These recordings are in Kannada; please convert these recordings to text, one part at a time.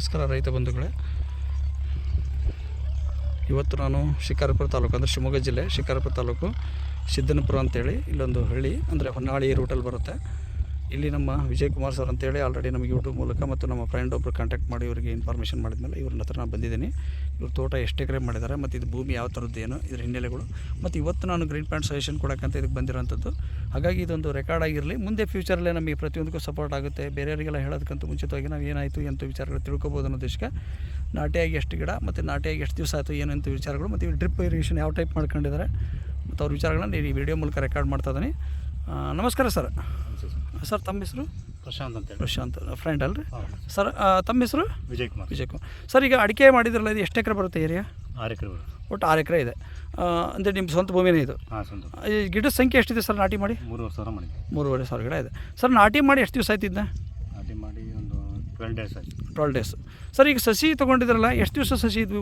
ನಮಸ್ಕಾರ ರೈತ ಬಂಧುಗಳೇ. ಇವತ್ತು ನಾನು ಶಿಕಾರಪುರ ತಾಲೂಕು, ಅಂದರೆ ಶಿವಮೊಗ್ಗ ಜಿಲ್ಲೆ ಶಿಕಾರಪುರ ತಾಲೂಕು ಸಿದ್ದನಪುರ ಅಂತೇಳಿ ಇಲ್ಲೊಂದು ಹಳ್ಳಿ, ಅಂದರೆ ಹೊನ್ನಾಳಿ ರೂಟಲ್ಲಿ ಬರುತ್ತೆ. ಇಲ್ಲಿ ನಮ್ಮ ವಿಜಯ್ ಕುಮಾರ್ ಸರ್ ಅಂತೇಳಿ ಆಲ್ರೆಡಿ ನಮಗೆ ಯೂಟ್ಯೂಬ್ ಮೂಲಕ ಮತ್ತು ನಮ್ಮ ಫ್ರೆಂಡ್ ಒಬ್ಬರು ಕಾಂಟ್ಯಾಕ್ಟ್ ಮಾಡಿ ಇವರಿಗೆ ಇನ್ಫಾರ್ಮೇಷನ್ ಮಾಡಿದ್ಮೇಲೆ ಇವ್ರನ್ನ ಹತ್ರ ನಾನು ಬಂದಿದ್ದೀನಿ. ಇವ್ರ ತೋಟ ಎಷ್ಟು ಎಕರೆ ಮಾಡಿದ್ದಾರೆ, ಮತ್ತು ಇದು ಭೂಮಿ ಯಾವ ಥರದ್ದು ಏನು, ಇದರ ಹಿನ್ನೆಲೆಗಳು. ಮತ್ತು ಇವತ್ತು ನಾನು ಗ್ರೀನ್ ಪ್ಯಾಂಟ್ ಸಜೆಷನ್ ಕೊಡೋಕ್ಕಂತ ಇದಕ್ಕೆ ಬಂದಿರೋಂಥದ್ದು. ಹಾಗಾಗಿ ಇದೊಂದು ರೆಕಾರ್ಡ್ ಆಗಿರಲಿ. ಮುಂದೆ ಫ್ಯೂಚರಲ್ಲೇ ನಮಗೆ ಪ್ರತಿಯೊಂದಕ್ಕೂ ಸಪೋರ್ಟ್ ಆಗುತ್ತೆ. ಬೇರೆಯವರಿಗೆಲ್ಲ ಹೇಳೋದಕ್ಕಂತ ಮುಂಚಿತವಾಗಿ ನಾವು ಏನಾಯಿತು ಎಂಥ ವಿಚಾರಗಳು ತಿಳ್ಕೊಬೋದು ಅನ್ನೋ ದೇಶಕ್ಕೆ ನಾಟಿಯಾಗಿ ಎಷ್ಟು ಗಿಡ ಮತ್ತು ನಾಟಿಯಾಗಿ ಎಷ್ಟು ದಿವಸ ಆಯಿತು ಏನಂತ ವಿಚಾರಗಳು ಮತ್ತು ಡ್ರಿಪ್ ಇರಿಗೇಷನ್ ಯಾವ ಟೈಪ್ ಮಾಡ್ಕೊಂಡಿದ್ದಾರೆ ಮತ್ತು ಅವ್ರ ವಿಚಾರಗಳನ್ನ ಈ ವಿಡಿಯೋ ಮೂಲಕ ರೆಕಾರ್ಡ್ ಮಾಡ್ತಾ ಇದ್ದೀನಿ. ನಮಸ್ಕಾರ ಸರ್. ಸರ್. ತಮ್ಮ ಹೆಸರು? ಪ್ರಶಾಂತ್ ಅಂತ ಪ್ರಶಾಂತ್ ಫ್ರೆಂಡ್ ಅಲ್ರಿ. ಸರ್ ತಮ್ಮ ಹೆಸರು? ವಿಜಯ್ ಕುಮಾರ್. ವಿಜಯ್ ಕುಮಾರ್. ಸರ್ ಈಗ ಅಡಿಕೆ ಮಾಡಿದ್ರಲ್ಲ ಇದು ಎಷ್ಟು ಎಕರೆ ಬರುತ್ತೆ ಏರಿಯಾ ಆರು ಎಕರೆ ಬರುತ್ತೆ. ಒಟ್ಟು ಆರು ಎಕರೆ ಇದೆ. ಅಂದರೆ ನಿಮ್ಮ ಸ್ವಂತ ಭೂಮಿನೇ ಇದು. ಹಾಂ ಸ್ವಂತ ಈ ಗಿಡದ ಸಂಖ್ಯೆ ಎಷ್ಟಿದೆ ಸರ್ ನಾಟಿ ಮಾಡಿ? ಮೂರುವರೆ ಸಾವಿರ ಮಾಡಿ ಮೂರುವರೆ ಸಾವಿರ ಗಿಡ ಇದೆ. ಸರ್ ನಾಟಿ ಮಾಡಿ ಎಷ್ಟು ದಿವಸ ಆಯ್ತಿದ್ದ ನಾಟಿ ಮಾಡಿ ಒಂದು ಟ್ವೆಲ್ ಡೇಸ್ ಆಯ್ತು. ಟ್ವೆಲ್ ಡೇಸ್ ಸರ್ ಈಗ ಸಸಿ ತೊಗೊಂಡಿದ್ರಲ್ಲ ಎಷ್ಟು ದಿವಸ ಸಸಿ ಇದ್ವಿ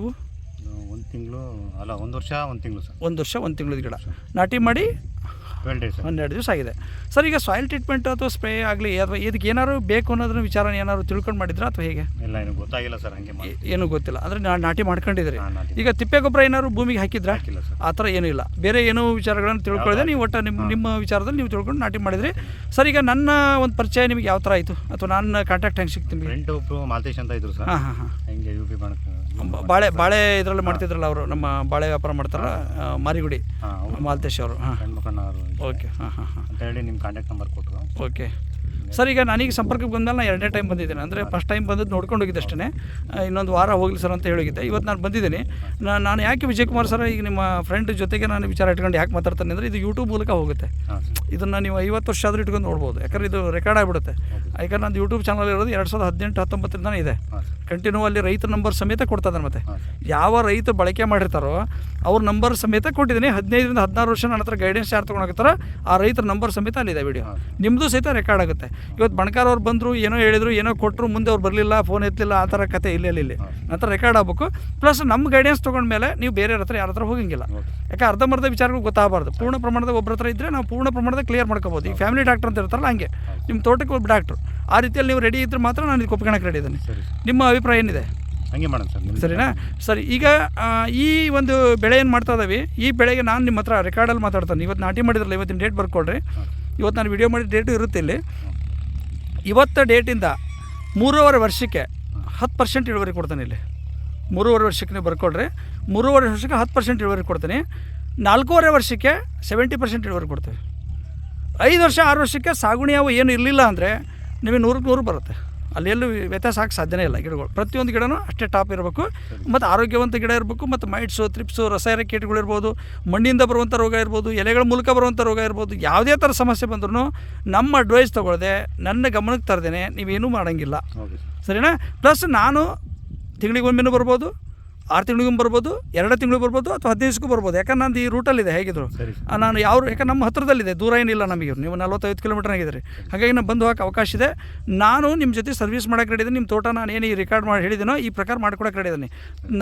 ಒಂದು ತಿಂಗಳು ಅಲ್ಲ ಒಂದು ವರ್ಷ ಒಂದು ತಿಂಗಳು ಸರ್. ಒಂದು ವರ್ಷ ಒಂದು ತಿಂಗಳದ ಗಿಡ. ನಾಟಿ ಮಾಡಿ ಹನ್ನೆರಡು ದಿವಸ ಆಗಿದೆ. ಸರ್ ಈಗ ಸಾಯಿಲ್ ಟ್ರೀಟ್ಮೆಂಟ್ ಅಥವಾ ಸ್ಪ್ರೇ ಆಗಲಿ ಅಥವಾ ಇದಕ್ಕೆ ಏನಾದ್ರು ಬೇಕು ಅನ್ನೋದ್ರ ವಿಚಾರ ಏನಾದ್ರು ತಿಳ್ಕೊಂಡು ಮಾಡಿದ್ರಾ ಅಥವಾ ಹೇಗೆ? ಇಲ್ಲ ಏನು ಗೊತ್ತಾಗಿಲ್ಲ ಸರ್ ಹಂಗೆ ಏನು ಗೊತ್ತಿಲ್ಲ. ಅಂದರೆ ನಾ ನಾಟಿ ಮಾಡ್ಕೊಂಡಿದ್ದೀರಿ. ಹಾಂ ಈಗ ತಿಪ್ಪೆ ಗೊಬ್ಬರ ಏನಾದ್ರು ಭೂಮಿಗೆ ಹಾಕಿದ್ರಾ? ಆ ಥರ ಏನೂ ಇಲ್ಲ. ಬೇರೆ ಏನೋ ವಿಚಾರಗಳನ್ನು ತಿಳ್ಕೊಳ್ಳದೆ ನೀವು ಒಟ್ಟು ನಿಮ್ಮ ನಿಮ್ಮ ವಿಚಾರದಲ್ಲಿ ನೀವು ತಿಳ್ಕೊಂಡು ನಾಟಿ ಮಾಡಿದ್ರಿ. ಸರ್ ಈಗ ನನ್ನ ಒಂದು ಪರಿಚಯ ನಿಮಗೆ ಯಾವ ಥರ ಆಯಿತು? ಅಥವಾ ನನ್ನ ಕಾಂಟ್ಯಾಕ್ಟ್ ಹೆಂಗೆ ಸಿಗ್ತೀನಿ ಫ್ರೆಂಡ್ ಒಬ್ಬರು ಮಾಲ್ತೇಶ್ ಅಂತ ಇದ್ರು ಸರ್ ಹಾಂ ಹಾಂ ಹಾಂ. ಹೆಂಗೆ ಯು ಪಿ ಬಾಳೆ ಬಾಳೆ ಇದರಲ್ಲಿ ಮಾಡ್ತಿದ್ರಲ್ಲ ಅವರು ನಮ್ಮ ಬಾಳೆ ವ್ಯಾಪಾರ ಮಾಡ್ತಾರಲ್ಲ ಮಾರಿಗುಡಿ ಮಾಲ್ತೇಶ್ ಅವರು ಹಾಂ. ಓಕೆ ಹಾಂ ಹಾಂ ಹಾಂ. ಅಂತ ಹೇಳಿ ನಿಮ್ಮ ಕಾಂಟ್ಯಾಕ್ಟ್ ನಂಬರ್ ಕೊಟ್ಟರು ಓಕೆ. ಸರ್ ಈಗ ನನಗೆ ಸಂಪರ್ಕಕ್ಕೆ ಬಂದಾಗ ನಾನು ಎರಡನೇ ಟೈಮ್ ಬಂದಿದ್ದೇನೆ. ಅಂದರೆ ಫಸ್ಟ್ ಟೈಮ್ ಬಂದದ್ದು ನೋಡ್ಕೊಂಡು ಹೋಗಿದ್ದೆ ಅಷ್ಟೇ ಇನ್ನೊಂದು ವಾರ ಹೋಗಲಿ ಸರ್ ಅಂತ ಹೇಳಿದ್ದೆ ಇವತ್ತು ನಾನು ಬಂದಿದ್ದೀನಿ. ನಾನು ನಾನು ಯಾಕೆ ವಿಜಯಕುಮಾರ್ ಸರ್ ಈಗ ನಿಮ್ಮ ಫ್ರೆಂಡ್ ಜೊತೆಗೆ ನಾನು ವಿಚಾರ ಇಟ್ಕೊಂಡು ಯಾಕೆ ಮಾತಾಡ್ತಾನೆ ಅಂದರೆ ಇದು ಯೂಟ್ಯೂಬ್ ಮೂಲಕ ಹೋಗುತ್ತೆ. ಇದನ್ನು ನೀವು ಐವತ್ತು ವರ್ಷ ಆದರೂ ಇಟ್ಕೊಂಡು ನೋಡ್ಬೋದು. ಯಾಕಂದ್ರೆ ಇದು ರೆಕಾರ್ಡ್ ಆಗಿಬಿಡುತ್ತೆ. ಯಾಕಂದ್ರೆ ನಂದು ಯೂಟ್ಯೂಬ್ ಚಾನಲ್ ಇರೋದು ಎರಡು ಸಾವಿರದ ಹದಿನೆಂಟು ಹತ್ತೊಂಬತ್ತರಿಂದ ಇದೆ. ಕಂಟಿನ್ಯೂ ಅಲ್ಲಿ ರೈತ ನಂಬರ್ ಸಮೇತ ಕೊಡ್ತಾ ಇದ್ದಾನೆ ಮತ್ತೆ ಯಾವ ರೈತ ಬಳಕೆ ಮಾಡಿರ್ತಾರೋ ಅವ್ರ ನಂಬರ್ ಸಮೇತ ಕೊಟ್ಟಿದ್ದೀನಿ. ಹದಿನೈದರಿಂದ ಹದಿನಾರು ವರ್ಷ ನನ್ನ ಹತ್ರ ಗೈಡೆನ್ಸ್ ಯಾರು ತೊಗೊಂಡೋಗ್ತಾರೋ ಆ ರೈತರ ನಂಬರ್ ಸಮೇತ ಅಲ್ಲಿದೆ ವಿಡಿಯೋ ನಿಮ್ಮದು ಸಹಿತ ರೆಕಾರ್ಡ್ ಆಗುತ್ತೆ. ಇವತ್ತು ಬಣಕಾರ ಅವ್ರು ಬಂದರು ಏನೋ ಹೇಳಿದ್ರು ಏನೋ ಕೊಟ್ಟರು ಮುಂದೆ ಅವ್ರು ಬರಲಿಲ್ಲ ಫೋನ್ ಎತ್ತಲಿಲ್ಲ ಆ ಥರ ಕತೆ ಇಲ್ಲ ಇಲ್ಲಿ. ನಂತರ ರೆಕಾರ್ಡ್ ಆಗಬೇಕು. ಪ್ಲಸ್ ನಮ್ಮ ಗೈಡೆನ್ಸ್ ತೊಗೊಂಡ್ಮೇಲೆ ನೀವು ಬೇರೆ ಹತ್ರ ಯಾರ ಹತ್ರ ಹೋಗಂಗಿಲ್ಲ. ಯಾಕೆ ಅರ್ಧಂಬರ್ಧ ವಿಚಾರಗಳು ಗೊತ್ತಾಗಬಾರ್ದು. ಪೂರ್ಣ ಪ್ರಮಾಣದ ಒಬ್ಬರ ಹತ್ರ ಇದ್ದರೆ ನಾವು ಪೂರ್ಣ ಪ್ರಮಾಣದ ಕ್ಲಿಯರ್ ಮಾಡ್ಕೋಬೋದು. ಈ ಫ್ಯಾಮಿಲಿ ಡಾಕ್ಟರ್ ಅಂತ ಇರ್ತಾರಲ್ಲ ಹಂಗೆ. ನಿಮ್ಮ ತೋಟಕ್ಕೆ ಒಬ್ಬ ಡಾಕ್ಟ್ರು ಆ ರೀತಿಯಲ್ಲಿ ನೀವು ರೆಡಿ ಇದ್ದರೆ ಮಾತ್ರ ನಾನು ಇದಕ್ಕೆ ಒಪ್ಕೊಳಕ್ಕೆ ರೆಡಿ ಇದ್ದೀನಿ ನಿಮ್ಮ ಅಭಿಪ್ರಾಯ ಏನಿದೆ? ಹಂಗೆ ಮಾಡೋಣ ಸರ್ ನಿಮ್ದು ಸರಿನಾ? ಸರಿ ಈಗ ಆ, ಈ ಒಂದು ಬೆಳೆ ಏನು ಮಾಡ್ತಾ ಇದ್ದಾವೆ ಈ ಬೆಳೆಗೆ ನಾನು ನಿಮ್ಮ ಹತ್ರ ರೆಕಾರ್ಡಲ್ಲಿ ಮಾತಾಡ್ತಾನೆ. ಇವತ್ತು ನಾಟಿ ಮಾಡಿದ್ರಲ್ಲ ಇವತ್ತಿನ ಡೇಟ್ ಬರ್ಕೊಳ್ರಿ. ಇವತ್ತು ನಾನು ವಿಡಿಯೋ ಮಾಡಿದ ಡೇಟು ಇರುತ್ತೆ ಇಲ್ಲಿ. ಇವತ್ತು ಡೇಟಿಂದ ಮೂರುವರೆ ವರ್ಷಕ್ಕೆ ಹತ್ತು ಪರ್ಸೆಂಟ್ ಇಳುವರಿ ಕೊಡ್ತಾನೆ ಇಲ್ಲಿ. ಮೂರುವರೆ ವರ್ಷಕ್ಕೆ ನೀವು ಬರ್ಕೊಳ್ರಿ. ಮೂರುವರೆ ವರ್ಷಕ್ಕೆ ಹತ್ತು ಪರ್ಸೆಂಟ್ ಇಳುವರಿ ಕೊಡ್ತೀನಿ. ನಾಲ್ಕೂವರೆ ವರ್ಷಕ್ಕೆ ಸೆವೆಂಟಿ ಪರ್ಸೆಂಟ್ ಇಳುವರಿ ಕೊಡ್ತೀವಿ. ಐದು ವರ್ಷ ಆರು ವರ್ಷಕ್ಕೆ ಸಾಗುಣಿ ಅವು ಏನು ಇರಲಿಲ್ಲ ಅಂದರೆ ನಿಮಗೆ ನೂರಕ್ಕೆ ನೂರು ಬರುತ್ತೆ. ಅಲ್ಲಿ ಎಲ್ಲೂ ವ್ಯತ್ಯಾಸ ಹಾಕಿ ಸಾಧ್ಯನೇ ಇಲ್ಲ ಗಿಡಗಳು. ಪ್ರತಿಯೊಂದು ಗಿಡನೂ ಅಷ್ಟೇ ಟಾಪ್ ಇರಬೇಕು. ಮತ್ತು ಆರೋಗ್ಯವಂತ ಗಿಡ ಇರಬೇಕು ಮತ್ತು ಮೈಟ್ಸು ತ್ರಿಪ್ಸು ರಸಾಯನ ಕೀಟಗಳು ಇರ್ಬೋದು ಮಣ್ಣಿಂದ ಬರುವಂಥ ರೋಗ ಇರ್ಬೋದು ಎಲೆಗಳ ಮೂಲಕ ಬರುವಂಥ ರೋಗ ಇರ್ಬೋದು ಯಾವುದೇ ಥರ ಸಮಸ್ಯೆ ಬಂದ್ರೂ ನಮ್ಮ ಅಡ್ವೈಸ್ ತೊಗೊಳ್ದೆ ನನ್ನ ಗಮನಕ್ಕೆ ತರದೇನೆ ನೀವೇನೂ ಮಾಡೋಂಗಿಲ್ಲ. ಸರಿನಾ? ಪ್ಲಸ್ ನಾನು ತಿಂಗಳಿಗೊಮ್ಮೆನೂ ಬರ್ಬೋದು ಆರು ತಿಂಗಳಿಗೂ ಬರ್ಬೋದು ಎರಡು ತಿಂಗಳು ಬರ್ಬೋದು ಅಥವಾ ಹದಿನೈದು ದಿವಸಕ್ಕೂ ಬರ್ಬೋದು. ಯಾಕಂದ್ರೆ ನಂದು ಈ ರೂಟಲ್ಲಿದೆ ಹೇಗಿದ್ರು. ನಾನು ಯಾವ ಯಾಕಂದ್ರೆ ನಮ್ಮ ಹತ್ರದಲ್ಲಿದೆ ದೂರ ಏನಿಲ್ಲ ನಮಗೆ ನೀವು ನಲ್ವತ್ತೈದು ಕಿಲೋಮೀಟರ್ ಆಗಿದ್ರಿ ಹಾಗಾಗಿ ನಾನು ಬಂದು ಹೋಗಕ್ಕೆ ಅವಕಾಶ ಇದೆ. ನಾನು ನಿಮ್ಮ ಜೊತೆ ಸರ್ವಿಸ್ ಮಾಡೋಕೆ ರೆಡಿದ್ದೀನಿ ನಿಮ್ಮ ತೋಟ ನಾನು ಏನು ಈ ರೆಕಾರ್ಡ್ ಮಾಡಿ ಹೇಳಿದ್ದೀನೋ ಈ ಪ್ರಕಾರ ಮಾಡ್ಕೊಡಕ್ಕೆ ರೆಡಿದ್ದೀನಿ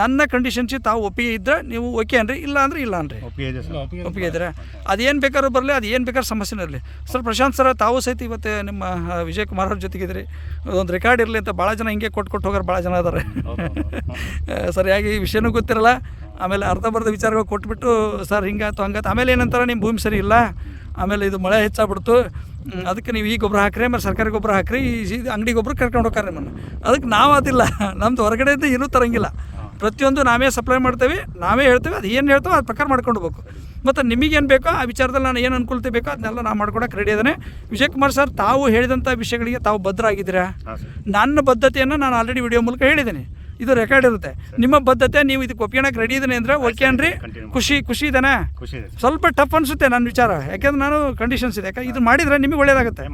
ನನ್ನ ಕಂಡೀಷನ್ಸಿ ತಾವು ಒಪ್ಪಿಗೆ ಇದ್ದರೆ ನೀವು ಓಕೆ ಅನ್ರಿ ಇಲ್ಲ ಅಂದರೆ ಇಲ್ಲ ಅನ್ರಿ. ಒಪ್ಪಿಗೆ ಇದೆ ಸರ್. ಏನು ಇದ್ದೀರಾ ಅದೇನು ಬೇಕಾದ್ರೂ ಬರಲಿ ಅದು ಏನು ಬೇಕಾದ್ರೂ ಸಮಸ್ಯೆ ಇರಲಿ. ಸರ್ ಪ್ರಶಾಂತ್ ಸರ್ ತಾವು ಸಹಿತ ಇವತ್ತು ನಿಮ್ಮ ವಿಜಯ್ ಕುಮಾರ್ ಅವ್ರ ಜೊತೆಗಿದ್ರಿ. ಒಂದು ರೆಕಾರ್ಡ್ ಇರಲಿ ಅಂತ ಭಾಳ ಜನ ಹಿಂಗೆ ಕೊಟ್ಟು ಕೊಟ್ಟು ಹೋಗೋರು ಭಾಳ ಜನ ಇದ್ದಾರೆ ಸರಿಯಾಗಿ ವಿಷಯನೂ ಗೊತ್ತಿರಲ್ಲ. ಆಮೇಲೆ ಅರ್ಧ ಬರ್ಧ ವಿಚಾರಗಳು ಕೊಟ್ಬಿಟ್ಟು ಸರ್ ಹಿಂಗಾಯ್ತು ಹಂಗಾಯ್ತು. ಆಮೇಲೆ ಏನಂತಾರೆ ನಿಮ್ಮ ಭೂಮಿ ಸರಿ ಇಲ್ಲ. ಆಮೇಲೆ ಇದು ಮಳೆ ಹೆಚ್ಚಾಗ್ಬಿಡ್ತು. ಅದಕ್ಕೆ ನೀವು ಈ ಗೊಬ್ಬರ ಹಾಕ್ರಿ ಆಮೇಲೆ ಸರ್ಕಾರಿ ಗೊಬ್ಬರ ಹಾಕ್ರಿ ಈ ಅಂಗಡಿ ಗೊಬ್ಬರ ಕರ್ಕೊಂಡು ಹೋಗ್ತಾರೆ ನಿಮ್ಮನ್ನು. ಅದಕ್ಕೆ ನಾವು ಅದಿಲ್ಲ. ನಮ್ದು ಹೊರಗಡೆಯಿಂದ ಏನೂ ತರಂಗಿಲ್ಲ. ಪ್ರತಿಯೊಂದು ನಾವೇ ಸಪ್ಲೈ ಮಾಡ್ತೇವೆ ನಾವೇ ಹೇಳ್ತೇವೆ ಅದು ಏನು ಹೇಳ್ತೇವೆ ಅದು ಪ್ರಕಾರ ಮಾಡ್ಕೊಂಡು ಹೋಗ್ಬೇಕು. ಮತ್ತು ನಿಮಗೇನು ಬೇಕೋ ಆ ವಿಚಾರದಲ್ಲಿ ನಾನು ಏನು ಅನುಕೂಲತೆ ಬೇಕೋ ಅದನ್ನೆಲ್ಲ ನಾನು ಮಾಡ್ಕೊಡಕ್ಕೆ ರೆಡಿ ಇದ್ದಾನೆ ವಿಜಯ್ ಕುಮಾರ್ ಸರ್ ತಾವು ಹೇಳಿದಂಥ ವಿಷಯಗಳಿಗೆ ತಾವು ಭದ್ರ ಆಗಿದ್ದೀರಾ ನನ್ನ ಬದ್ಧತೆಯನ್ನು ನಾನು ಆಲ್ರೆಡಿ ವಿಡಿಯೋ ಮೂಲಕ ಹೇಳಿದ್ದೀನಿ. ಇದು ರೆಕಾರ್ಡ್ ಇರುತ್ತೆ. ನಿಮ್ಮ ಬದ್ಧತೆ ನೀವು ಇದಕ್ಕೆ ಒಪ್ಕೊಳಕ್ಕೆ ರೆಡಿ ಇದ್ದೀನಿ ಅಂದ್ರೆ ಓಕೆ ಅನ್ರಿ. ಖುಷಿ ಖುಷಿ ಇದೆ ಸ್ವಲ್ಪ ಟಫ್ ಅನಿಸುತ್ತೆ ನನ್ನ ವಿಚಾರ. ಯಾಕಂದ್ರೆ ನಾನು ಕಂಡೀಷನ್ಸ್ ಇದೆ. ಯಾಕಂದ್ರೆ ಇದು ಮಾಡಿದರೆ ನಿಮಗೆ ಒಳ್ಳೇದಾಗುತ್ತೆ.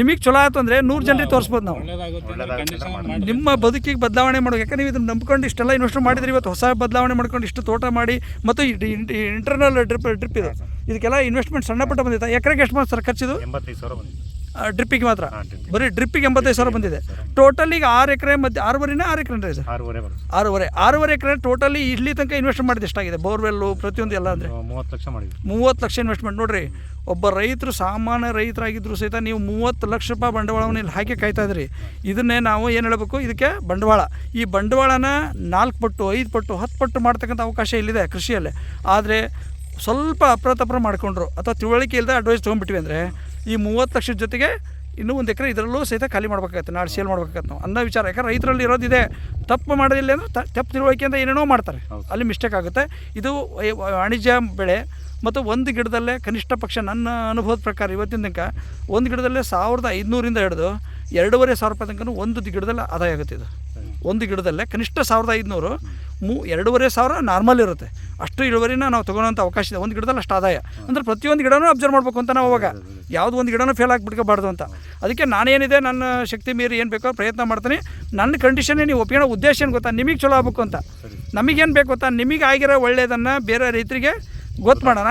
ನಿಮಗೆ ಚಲೋ ಆಯ್ತು ಅಂದರೆ ನೂರು ಜನರಿಗೆ ತೋರಿಸ್ಬೋದು ನಾವು. ನಿಮ್ಮ ಬದುಕಿಗೆ ಬದಲಾವಣೆ ಮಾಡೋ ಯಾಕಂದ್ರೆ ನೀವು ಇದನ್ನ ನಂಬ್ಕೊಂಡು ಇಷ್ಟೆಲ್ಲ ಇನ್ವೆಸ್ಟ್ ಮಾಡಿದ್ರೆ ಇವತ್ತು ಹೊಸ ಬದಲಾವಣೆ ಮಾಡ್ಕೊಂಡು ಇಷ್ಟು ತೋಟ ಮಾಡಿ ಮತ್ತು ಇಂಟರ್ನಲ್ ಡ್ರಿಪ್ ಡ್ರಿಪ್ ಇದು. ಇದಕ್ಕೆಲ್ಲ ಇನ್ವೆಸ್ಟ್ಮೆಂಟ್ ಸಣ್ಣ ಪಟ್ಟ ಬಂದಿತ್ತು ಎಕರೆಗೆ ಎಷ್ಟು ಮಾತ್ರ ಸರ್ ಖರ್ಚಿದು? ಎಂಬತ್ತೈದು ಸಾವಿರ ಬಂದಿದೆ. ಡ್ರಿಪ್ಪಿಗೆ ಮಾತ್ರ. ಬರೀ ಡ್ರಿಪ್ಪಿಗೆ ಎಂಬತ್ತೈದು ಸಾವಿರ ಬಂದಿದೆ. ಟೋಟಲ್ ಈಗ ಆರು ಎಕರೆ ಮಧ್ಯೆ ಆರೂವರೆನೇ ಆರು ಎಕರೆ ಸರ್? ಆರೂವರೆ ಆರೂವರೆ. ಆರೂವರೆ ಎಕರೆ ಟೋಟಲಿ ಇಲ್ಲಿ ತನಕ ಇನ್ವೆಸ್ಟ್ ಮಾಡಿದೆ ಎಷ್ಟಾಗಿದೆ? ಬೋರ್ವೆಲ್ಲು ಪ್ರತಿಯೊಂದು ಎಲ್ಲ ಅಂದರೆ? ಮೂವತ್ತು ಲಕ್ಷ ಮಾಡಿದ್ವಿ. ಮೂವತ್ತು ಲಕ್ಷ ಇನ್ವೆಸ್ಟ್ಮೆಂಟ್ ನೋಡ್ರಿ ಒಬ್ಬ ರೈತರು ಸಾಮಾನ್ಯ ರೈತರಾಗಿದ್ದರೂ ಸಹಿತ ನೀವು ಮೂವತ್ತು ಲಕ್ಷ ರೂಪಾಯಿ ಬಂಡವಾಳವನ್ನು ಇಲ್ಲಿ ಹಾಕಿ ಕಾಯ್ತಾ ಇದ್ರಿ. ಇದನ್ನೇ ನಾವು ಏನು ಹೇಳಬೇಕು? ಇದಕ್ಕೆ ಬಂಡವಾಳ. ಈ ಬಂಡವಾಳನ ನಾಲ್ಕು ಪಟ್ಟು ಐದು ಪಟ್ಟು ಹತ್ತು ಪಟ್ಟು ಮಾಡ್ತಕ್ಕಂಥ ಅವಕಾಶ ಇಲ್ಲಿದೆ ಕೃಷಿಯಲ್ಲೇ. ಆದರೆ ಸ್ವಲ್ಪ ಅಪ್ರತಪ್ರ ಮಾಡಿಕೊಂಡ್ರು. ಅಥವಾ ತಿಳುವಳಿಕೆ ಇಲ್ಲದೆ ಅಡ್ವೈಸ್ ತೊಗೊಂಡ್ಬಿಟ್ವಿ ಅಂದರೆ ಈ ಮೂವತ್ತು ಲಕ್ಷದ ಜೊತೆಗೆ ಇನ್ನೂ ಒಂದು ಎಕರೆ ಇದರಲ್ಲೂ ಸಹಿತ ಖಾಲಿ ಮಾಡ್ಬೇಕಾಗತ್ತೆ ನಾಳೆ ಸೇಲ್ ಮಾಡ್ಬೇಕಾಗತ್ತೆ ನಾವು. ಅನ್ನೋ ವಿಚಾರ ಯಾಕಂದ್ರೆ ರೈತರಲ್ಲಿ ಇರೋದಿದೆ. ತಪ್ಪು ಮಾಡೋದಿಲ್ಲ ಅಂದರೆ ತಪ್ಪು ತಿಳುವಳಿಕೆ ಅಂತ ಏನೇನೋ ಮಾಡ್ತಾರೆ. ಅಲ್ಲಿ ಮಿಸ್ಟೇಕ್ ಆಗುತ್ತೆ. ಇದು ವಾಣಿಜ್ಯ ಬೆಳೆ ಮತ್ತು ಒಂದು ಗಿಡದಲ್ಲೇ ಕನಿಷ್ಠ ಪಕ್ಷ ನನ್ನ ಅನುಭವದ ಪ್ರಕಾರ ಇವತ್ತಿನ ತನಕ ಒಂದು ಗಿಡದಲ್ಲೇ ಸಾವಿರದ ಐದುನೂರಿಂದ ಹಿಡಿದು ಎರಡೂವರೆ ಸಾವಿರ ರೂಪಾಯಿ ತನಕ ಒಂದು ಗಿಡದಲ್ಲೇ ಆದಾಯ ಆಗುತ್ತೆ ಇದು. ಒಂದು ಗಿಡದಲ್ಲೇ ಕನಿಷ್ಠ ಸಾವಿರದ ಐದುನೂರು ಮೂ ಎರಡೂವರೆ ಸಾವಿರ ನಾರ್ಮಲ್ ಇರುತ್ತೆ. ಅಷ್ಟು ಇಳುವರಿನ ನಾವು ತೊಗೊಳೋಂಥ ಅವಕಾಶ ಇದೆ. ಒಂದು ಗಿಡದಲ್ಲಿ ಅಷ್ಟು ಆದಾಯ. ಅಂದರೆ ಪ್ರತಿಯೊಂದು ಗಿಡನೂ ಅಬ್ಸರ್ವ್ ಮಾಡಬೇಕು ಅಂತ ನಾವು ಅವಾಗ. ಯಾವುದೋ ಒಂದು ಗಿಡನೂ ಫೇಲ್ ಆಗಿಬಿಟ್ಕೋಬಾರ್ದು ಅಂತ. ಅದಕ್ಕೆ ನಾನೇನಿದೆ, ನನ್ನ ಶಕ್ತಿ ಮೀರಿ ಏನು ಬೇಕೋ ಪ್ರಯತ್ನ ಮಾಡ್ತೀನಿ. ನನ್ನ ಕಂಡೀಷನೇ ನೀವು ಒಪ್ಪಿಕೊಳ್ಳೋ ಉದ್ದೇಶ ಏನು ಗೊತ್ತಾ? ನಿಮಗೆ ಚಲೋ ಆಗ್ಬೇಕು ಅಂತ. ನಮಗೇನು ಬೇಕು ಗೊತ್ತಾ? ನಿಮಗೆ ಆಗಿರೋ ಒಳ್ಳೆಯದನ್ನು ಬೇರೆ ರೈತರಿಗೆ ಗೊತ್ತು ಮಾಡೋಣ.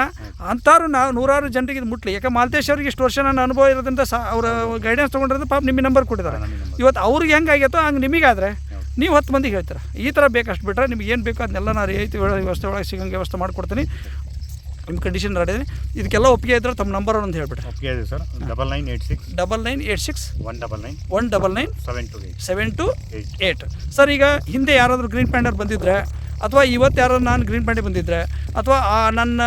ಅಂಥವ್ರು ನಾವು ನೂರಾರು ಜನರಿಗೆ ಇದು ಮುಟ್ಲಿ. ಯಾಕೆ ಮಾಲ್ತೇಶ್ ಅವ್ರಿಗೆ ಇಷ್ಟು ವರ್ಷ ನನ್ನ ಅನುಭವ ಇರೋದ್ರಿಂದ ಸಾ ಅವರ ಗೈಡೆನ್ಸ್ ತೊಗೊಂಡಿರೋದು ಪಾಪ ನಿಮ್ಮ ನಂಬರ್ ಕೊಟ್ಟಿದ್ದಾರೆ. ಇವತ್ತು ಅವ್ರಿಗೆ ಹೆಂಗೆ ಆಗೈತೋ ಹಂಗೆ ನಿಮಗಾದರೆ. ನೀವು ಹತ್ತು ಮಂದಿಗೆ ಹೇಳ್ತೀರ. ಈ ಥರ ಬೇಕಷ್ಟು ಬಿಟ್ಟರೆ ನಿಮ್ಗೆ ಏನು ಬೇಕೋ ಅದನ್ನೆಲ್ಲ ನಾನು ರಿಯಾಯಿತಿ ಒಳಗೆ ವ್ಯವಸ್ಥೆ ಒಳಗೆ ಸಿಗಂಗೆ ವ್ಯವಸ್ಥೆ ಮಾಡಿಕೊಡ್ತೀನಿ. ನಿಮ್ಮ ಕಂಡೀಷನ್ ರೆಡಿ ಇದಕ್ಕೆಲ್ಲ ಕೆಲ್ಲ ಒಪ್ಪಿಗೆ ಇದ್ದರೆ ತಮ್ಮ ನಂಬರ್ ಒಂದು ಹೇಳ್ಬಿಟ್ರೆ. ಒಪ್ಪಿಗೆ ಇದೆ sir. Double nine eight six double nine eight six one double nine one double nine seven two eight seven two eight sir ಈಗ ಹಿಂದೆ ಯಾರಾದರೂ ಗ್ರೀನ್ ಪ್ಯಾಂಡರ್ ಬಂದಿದ್ದರೆ ಅಥವಾ ಇವತ್ತು ಯಾರು ನಾನು ಗ್ರೀನ್ ಪ್ಯಾಂಡಿ ಬಂದಿದ್ದರೆ ಅಥವಾ ಆ ನನ್ನ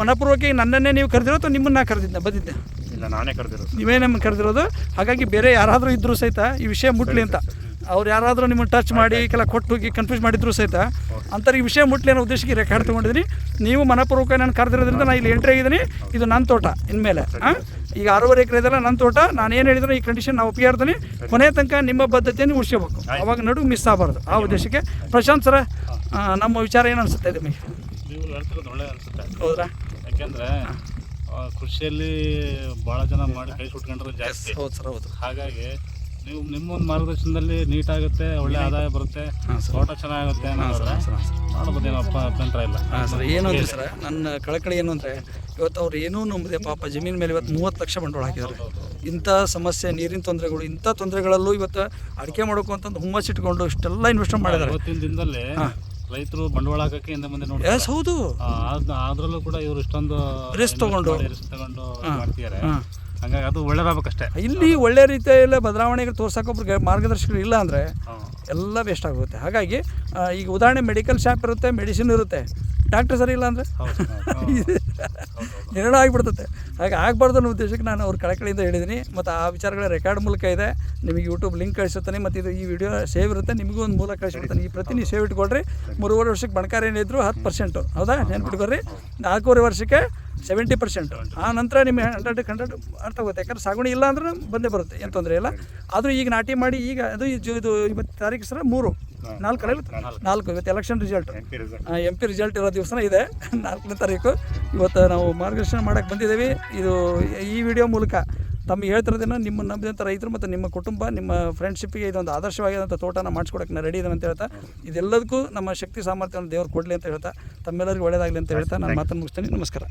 ಮನಪೂರ್ವಕ್ಕೆ ನನ್ನನ್ನೇ ನೀವು ಕರೆದಿರೋ ಅಥವಾ ನಿಮ್ಮನ್ನ ಕರೆದಿದ್ದೆ ಬಂದಿದ್ದೆ ಇಲ್ಲ ನಾನೇ ಕರೆದಿರೋದು. ನೀವೇ ನಮ್ಮನ್ನು ಕರೆದಿರೋದು. ಹಾಗಾಗಿ ಬೇರೆ ಯಾರಾದರೂ ಇದ್ದರೂ ಸಹಿತ ಈ ವಿಷಯ ಮುಟ್ಲಿ ಅಂತ. ಅವ್ರು ಯಾರಾದರೂ ನಿಮ್ಮನ್ನು ಟಚ್ ಮಾಡಿ ಕೆಲ ಕೊಟ್ಟು ಹೋಗಿ ಕನ್ಫ್ಯೂಸ್ ಮಾಡಿದ್ರು ಸಹಿತ ಅಂಥವ್ರಿಗೆ ಈ ವಿಷಯ ಮುಟ್ಲಿ ಅನ್ನೋ ಉದ್ದೇಶಕ್ಕೆ ರೆಕಾರ್ಡ್ ತೊಗೊಂಡಿದ್ದೀನಿ ನೀವು ಮನಪೂರ್ವಕ ನಾನು ಕರೆದಿರೋದ್ರಿಂದ ನಾನು ಇಲ್ಲಿ ಎಂಟ್ರಿ ಆಗಿದ್ದೀನಿ. ಇದು ನನ್ನ ತೋಟ ಇನ್ಮೇಲೆ ಹಾಂ ಈಗ ಆರೂವರೆ ಎಕರೆ ಇದೆಲ್ಲ ನನ್ನ ತೋಟ. ನಾನು ಏನು ಹೇಳಿದ್ರು ಈ ಕಂಡೀಷನ್ ನಾವು ಒಪ್ಪಿಗೆ ಇರ್ತೀನಿ ಕೊನೆ ತನಕ ನಿಮ್ಮ ಬದ್ಧತೆಯನ್ನು ಉಳಿಸ್ಕೋಬೇಕು. ಅವಾಗ ನಡುವೆ ಮಿಸ್ ಆಗಬಾರ್ದು. ಆ ಉದ್ದೇಶಕ್ಕೆ ಪ್ರಶಾಂತ್ ಸರ ನಮ್ಮ ವಿಚಾರ ಏನು ಅನಿಸುತ್ತೆ ನಿಮಗೆ? ಹೌದ್ರಾ ಯಾಕೆಂದ್ರೆ ಕೃಷಿಯಲ್ಲಿ ಭಾಳ ಜನ ಮಾಡಿ ಕೈ ಸುಟ್ಕೊಂಡ್ರೆ ಜಾಸ್ತಿ. ಹೌದು ಸರ್ ಹೌದು. ಹಾಗಾಗಿ ನೀವು ನಿಮ್ಮ ಒಂದು ಮಾರ್ಗದರ್ಶನದಲ್ಲಿ ನೀಟ್ ಆಗುತ್ತೆ ಒಳ್ಳೆ ಆದಾಯ ಬರುತ್ತೆ ತೋಟ ಚೆನ್ನಾಗುತ್ತೆ ಮಾಡ್ಬೋದೇನಪ್ಪ ಅಭ್ಯಂತರ ಇಲ್ಲ. ಹಾಂ ಸರ್ ಏನು ಅಂದರೆ ಸರ್ ನನ್ನ ಕಳಕಳಿ ಏನು ಅಂದ್ರೆ ಇವತ್ತು ಅವ್ರು ಏನೂ ನಂಬದೆ ಪಾಪ ಜಮೀನ್ ಮೇಲೆ ಇವತ್ತು ಮೂವತ್ತು ಲಕ್ಷ ಬಂಡವಾಳ ಹಾಕಿದ್ದಾರೆ. ಇಂಥ ಸಮಸ್ಯೆ ನೀರಿನ ತೊಂದರೆಗಳು ಇಂಥ ತೊಂದರೆಗಳಲ್ಲೂ ಇವತ್ತು ಅಡಿಕೆ ಮಾಡೋಕು ಅಂತಂದು ಹುಮ್ಮಸ್ ಇಟ್ಕೊಂಡು ಇಷ್ಟೆಲ್ಲ ಇನ್ವೆಸ್ಟ್ ಮಾಡಿದ್ದಾರೆ. ಇವತ್ತಿನ ದಿನದಲ್ಲಿ ರೈತರು ಬಂಡವಾಳ ಹಾಕಕ್ಕೆ ಹಿಂದೆ ಮುಂದೆ ನೋಡಿ ಎಸ್ ಹೌದು. ಅದ್ರಲ್ಲೂ ಕೂಡ ಇವರು ಇಷ್ಟೊಂದು ರಿಸ್ಕ್ ತಗೊಂಡು. ರಿಸ್ಕ್ ತಗೊಂಡು ಮಾಡ್ತಿದ್ದಾರೆ. ಹಂಗಾಗಿ ಅದು ಒಳ್ಳೇದಾಗಬೇಕಷ್ಟೇ. ಇಲ್ಲಿ ಒಳ್ಳೆ ರೀತಿಯಲ್ಲಿ ಬದಲಾವಣೆಗೆ ತೋರ್ಸೋಕೆ ಒಬ್ರಿಗೆ ಮಾರ್ಗದರ್ಶಕರು ಇಲ್ಲ ಅಂದರೆ ಎಲ್ಲ ವೇಸ್ಟ್ ಆಗುತ್ತೆ. ಹಾಗಾಗಿ ಈಗ ಉದಾಹರಣೆ ಮೆಡಿಕಲ್ ಶಾಪ್ ಇರುತ್ತೆ ಮೆಡಿಸಿನ್ ಇರುತ್ತೆ. ಡಾಕ್ಟರ್ ಸರಿ ಇಲ್ಲ ಅಂದರೆ. ಎರಡು ಆಗಿಬಿಡ್ತತೆ ಹಾಗೆ ಆಗಬಾರ್ದು ಅನ್ನೋ ಉದ್ದೇಶಕ್ಕೆ ನಾನು ಅವ್ರ ಕಳಕಳಿಯಿಂದ ಹೇಳಿದ್ದೀನಿ. ಮತ್ತು ಆ ವಿಚಾರಗಳ ರೆಕಾರ್ಡ್ ಮೂಲಕ ಇದೆ. ನಿಮಗೆ ಯೂಟ್ಯೂಬ್ ಲಿಂಕ್ ಕಳಿಸುತ್ತಾನೆ. ಮತ್ತು ಇದು ಈ ವಿಡಿಯೋ ಸೇವ್ ಇರುತ್ತೆ. ನಿಮಗೂ ಒಂದು ಮೂಲ ಕಳಿಸ್ಬಿಡ್ತಾನೆ ಈ ಪ್ರತಿ ನೀವು ಸೇವ್ ಇಟ್ಕೊಳ್ರಿ. ಮೂರುವರೆ ವರ್ಷಕ್ಕೆ ಬಣಕಾರ ಏನಿದ್ರು ಹತ್ತು ಪರ್ಸೆಂಟು ಹೌದಾ? ನೆನ್ಪಿಟ್ಕೊಳ್ರಿ. ನಾಲ್ಕೂವರೆ ವರ್ಷಕ್ಕೆ ಸೆವೆಂಟಿ ಪರ್ಸೆಂಟು ಆ ನಂತರ ನಿಮಗೆ ಹಂಡ್ರೆಡ್ ಹಂಡ್ರೆಡ್ ಅರ್ಥ ಆಗುತ್ತೆ. ಯಾಕಂದ್ರೆ ಸಾಗುಣಿ ಇಲ್ಲ ಅಂದ್ರೆ ಬಂದೇ ಬರುತ್ತೆ ಏನು ತೊಂದರೆ ಇಲ್ಲ. ಆದರೂ ಈಗ ನಾಟಿ ಮಾಡಿ ಈಗ ಅದು ಇದು ಇವತ್ತು ತಾರೀಕು ಸರ ಮೂರು ನಾಲ್ಕು ಕಡೆ ನಾಲ್ಕು. ಇವತ್ತು election result M P result ಇರೋ ದಿವಸನೇ ಇದೆ. ನಾಲ್ಕನೇ ತಾರೀಕು. ಇವತ್ತು ನಾವು ಮಾರ್ಗದರ್ಶನ ಮಾಡೋಕ್ಕೆ ಬಂದಿದ್ದೀವಿ. ಇದು ಈ ವಿಡಿಯೋ ಮೂಲಕ ತಮಗೆ ಹೇಳ್ತಿರೋದನ್ನು ನಿಮ್ಮ ನಂಬಿದಂಥ ರೈತರು ಮತ್ತು ನಿಮ್ಮ ಕುಟುಂಬ ನಿಮ್ಮ ಫ್ರೆಂಡ್ಶಿಪ್ಪಿಗೆ ಇದೊಂದು ಆದರ್ಶವಾಗಿರೋಂಥ ತೋಟನ ಮಾಡಿಸ್ಕೊಡಕ್ಕೆ ನಾನು ರೆಡಿ ಇದ್ದಾನೆ ಅಂತ ಹೇಳ್ತಾ ಇದೆಲ್ಲದಕ್ಕೂ ನಮ್ಮ ಶಕ್ತಿ ಸಾಮರ್ಥ್ಯವನ್ನು ದೇವ್ರು ಕೊಡಲಿ ಅಂತ ಹೇಳ್ತಾ ತಮ್ಮೆಲ್ಲರಿಗೂ ಒಳ್ಳೆಯದಾಗಲಿ ಅಂತ ಹೇಳ್ತಾ ನಾನು ಮಾತನ್ನು ಮುಗಿಸ್ತೀನಿ. ನಮಸ್ಕಾರ.